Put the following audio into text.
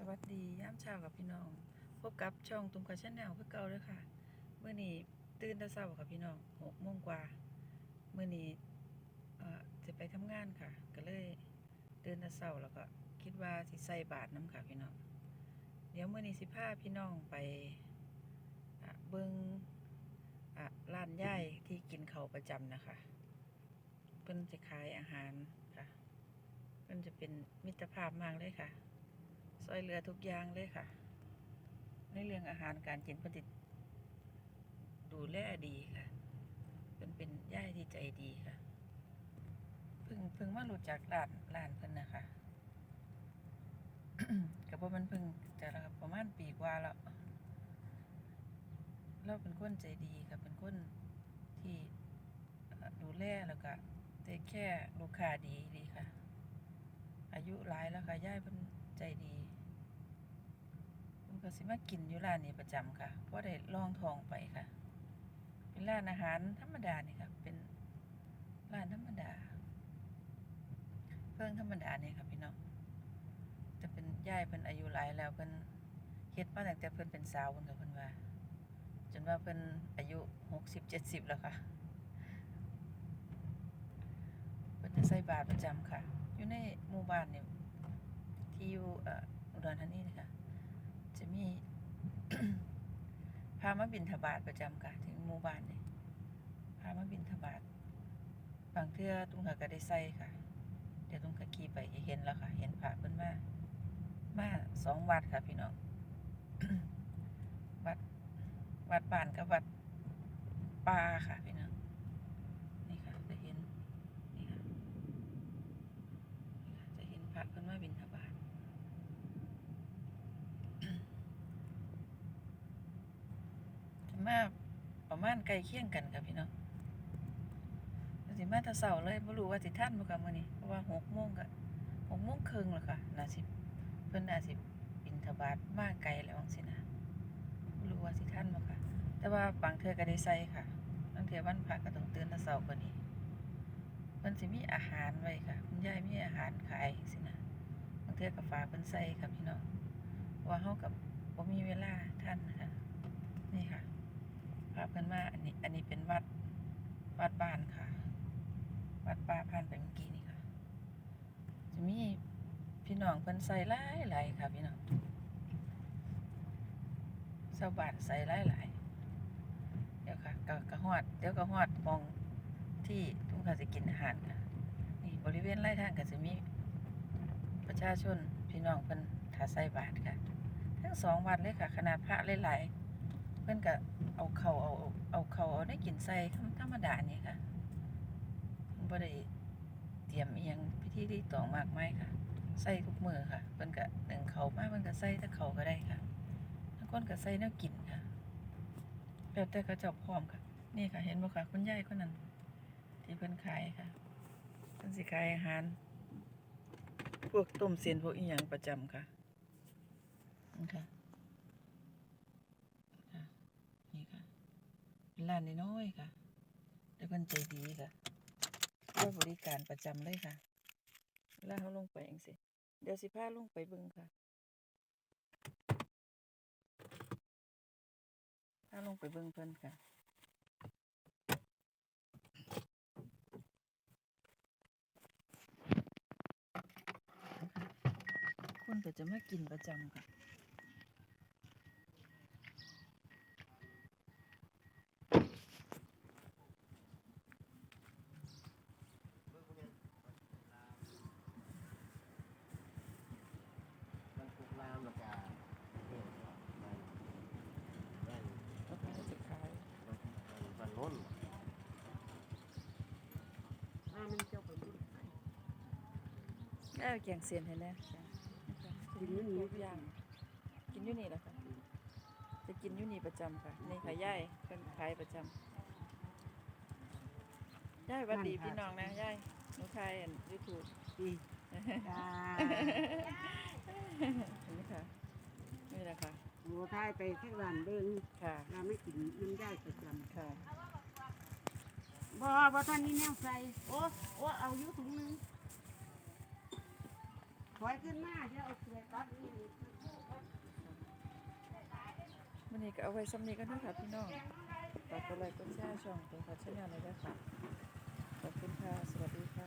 สวัสดียามเช้ากับพี่น้อง พบกับช่องตุ้มกระชแนลเพื่อเก่าเลยค่ะเมื่อนี้ตื่นแต่เช้าค่ะพี่น้องหกโมงกว่าเมื่อนี้จะไปทำงานค่ะ ก็เลยตื่นแต่เช้าแล้วก็คิดว่าสิใส่บาทน้ำค่ะพี่น้อง เดี๋ยวเมื่อนี้สิพาพี่น้องไปเบิงอะร้านย่ายที่กินเขาประจำนะคะ เพิ่นจะขายอาหารค่ะ เพิ่นจะเป็นมิตรภาพมากเลยค่ะ ซอยเรือทุกอย่างเลยค่ะ ในเรื่องอาหารการกินเพนติดูแลดีค่ะ เป็นเป็นย่ายที่ใจดีค่ะเพิ่งเพิ่งมารู้จักร้านร้านเพิ่นนะคะกับว่ามันเพิ่งจะประมาณปีกว่าแล้วเราเป็นคนใจดีค่ะเป็นคนที่ดูแลแล้วก็เทคแค่ลูกค้าดีดีค่ะ อายุหลายแล้วค่ะย่ายเพิ่นใจดี ก็สิมากินอยู่ร้านนี้ประจำค่ะเพราะได้ลองทองไปค่ะ เป็นร้านอาหารธรรมดานี่ค่ะเป็นร้านธรรมดาเพิ่งธรรมดานี่ค่ะพี่น้องจะเป็นย่ายเพิ่นอายุหลายแล้วเพิ่นเฮ็ดมาตั้งแต่เพิ่นเป็นสาวเพิ่นก็เพิ่นว่า จนว่าเพิ่นอายุหกสิบเจ็ดสิบแล้วค่ะเพิ่นจะใส่บาตรประจำค่ะ อยู่ในหมู่บ้านเนี่ที่อยู่เอ่ออุดรธานีนี่ค่ะ จะมี พา มาบินทบาทประจำค่ะถึงหมู่บ้านนี่พามาบินทบาทบางเทื่อตุ้งก็ก็ได้ใส่ค่ะ เดี๋ยวตุ้งก็ขี่ไปเห็นแล้วค่ะ เห็นพระเพิ่นมามาสองวัดค่ะพี่น้องวัดวัดบ้านกับวัดป่าค่ะพี่น้องนี่ค่ะจะเห็นนี่ค่ะนี่ค่ะจะเห็นพระเพิ่นมาบินทบาท มาประมาณใกล้เคียงกันค่ะพี่น้องแล้วสิมาแต่เช้าเลยบ่รู้ว่าสิทันบ่ค่ะมื้อนี้เพราะว่า6โมงก็6โมงครึ่งแล้วค่ะน่าสิเพิ่นน่าสิบิณฑบาตมาไกลแล้วจังซี่นะบ่รู้ว่าสิทันบ่ค่ะ แต่ว่าบางเทื่อก็ได้ใส่ค่ะบางเทื่อวันพระก็ต้องตื่นแต่เช้ากว่านี้เพิ่นสิมีอาหารไว้ค่ะคุณยายมีอาหารขายจังซี่นะบางเทื่อก็ฝากเพิ่นใส่ค่ะพี่น้องเพราะว่าเฮาก็บ่มีเวลาทันค่ะนี่ค่ะ พาเพื่อนมาอันนี้ อันนี้เป็นวัดวัดบ้านค่ะ วัดป่าผ่านไปเมื่อกี้นี่ค่ะ จะมีพี่น้องเพิ่นใส่หลายหลายค่ะพี่น้องชาวบ้านใส่หลายหลายเดี๋ยวค่ะก็กระฮอดเดี๋ยวก็ฮอดมองที่ทุ่งคาสิกินอาหารค่ะนี่บริเวณไร่ทางก็จะมีประชาชนพี่น้องเพิ่นถาใส่บาตรค่ะ ทั้งสองวัดเลยค่ะ ขนาดพระหลายๆเพื่อนก็ เอาเขาเอาเอาเขาเอาได้กินใส่ธรรมดานี่ค่ะบ่ได้เตรียมอีหยังพิธีรีตองมากมายค่ะ ใส่ทุกมือค่ะเพิ่นก็หนึ่งเขามาเพิ่นก็ใส่แต่เขาก็ได้ค่ะบางคนก็ใส่แนวกินค่ะแล้วแต่เขาเจ้าพร้อมค่ะ นี่ค่ะ เห็นบ่ค่ะคุณยายคนนั้นที่เพิ่นขายค่ะเพิ่นสิขายอาหาร พวกต้มเส้นพวกอีหยังประจำค่ะนี่ค่ะค่ะนี่ค่ะเป็น ร้านน้อยๆค่ะแต่เพิ่นใจดีค่ะให้บริการประจำเลยค่ะเวลาเขาลงไปเองสิเดี๋ยวสิพาลงไปเบิ่งค่ะพาลงไปเบิ่งเพิ่นค่ะคนก็จะมากินประจำค่ะ มันถูกลามแล้วก็เนี่ยมันแม่น แล้วก็จะขาย มันมันล้น ว่ามันเจ้าไปบุญ แล้วแกงเสียนให้แน่จ้ะกินอยู่นี่ทุกอย่างกินอยู่นี่แหละค่ะจะกินอยู่นี่ประจำค่ะนี่ค่ะย่ายเพิ่นขายประจำย่ายหวัดดีพี่น้องนะย่ายหนูขายอันยูทูบดีจ้านี่ค่ะนี่แหละค่ะหมูทายไปที่ร้านเดินค่ะเราไม่กินมันย่ายประจค่ะำบ่บ่ท่านนี้แนวใส่โอ้โอ้เอาอยู่ถุงหนึง ถอยขึ้นมาจะเอาเกลือตัดนี่วันนี่ก็เอาไว้สำนีกันนะค่ะพี่น้องฝากอะไรก็แช่ช่องตัวค่ะช่องแนวเลยได้ค่ะขอบคุณค่ะ สวัสดีค่ะ